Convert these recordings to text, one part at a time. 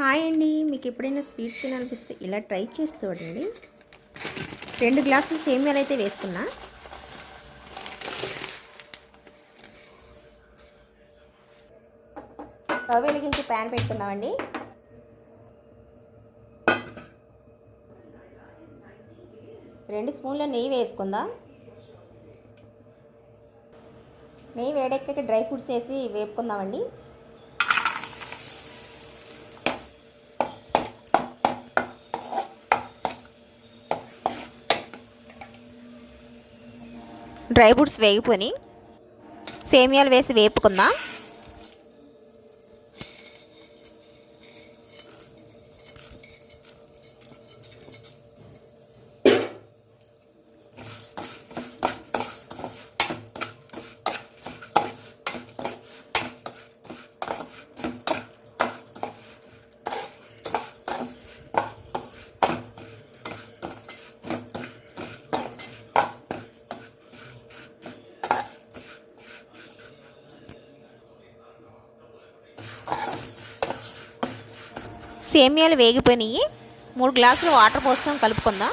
Hi అండి. మీకు ఎప్పుడైనా స్వీట్ తినాలనిపిస్తే ఇలా ట్రై చేసి చూడండి. రెండు గ్లాసులు సేమియాలు అయితే వేసుకున్నా. స్టవ్ వెలిగించి ప్యాన్ పెట్టుకుందామండి. రెండు స్పూన్ల నెయ్యి వేసుకుందాం. నెయ్యి వేడెక్కాక డ్రై ఫ్రూట్స్ వేసి వేపుకుందామండి. Dry fruits వేగిపోని. సేమియాలు వేసి వేపుకుందాం. సేమియాలు వేగిపోయినాయి. మూడు గ్లాసులు వాటర్ పోసుకొని కలుపుకుందాం.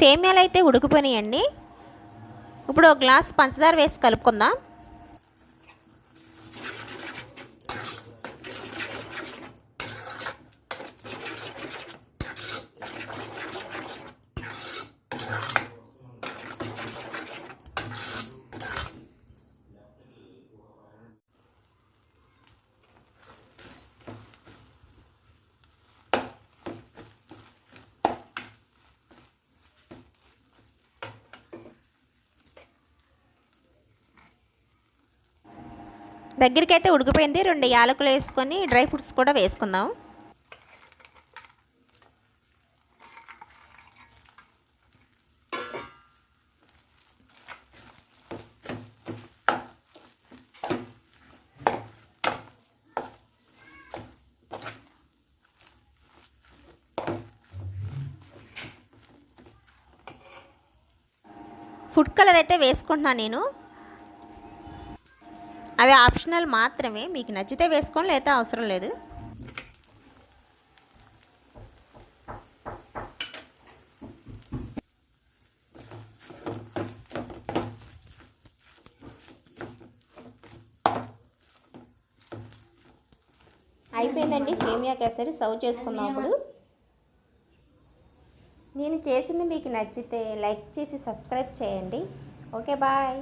సేమ్యాలు అయితే ఉడికిపోయినాయండి. ఇప్పుడు ఒక గ్లాస్ పంచదార వేసి కలుపుకుందాం. దగ్గరికి అయితే ఉడికిపోయింది. రెండు యాలకులు వేసుకొని డ్రై ఫ్రూట్స్ కూడా వేసుకుందాం. ఫుడ్ కలర్ అయితే వేసుకుంటున్నాను నేను. అవి ఆప్షనల్ మాత్రమే. మీకు నచ్చితే వేసుకోండి లేదా అవసరం లేదు. అయిపోయిందండి. సేమియా కేసరి సర్వ్ చేసుకుందాం అప్పుడు నేను చేసింది మీకు నచ్చితే లైక్ చేసి సబ్స్క్రైబ్ చేయండి. Okay bye.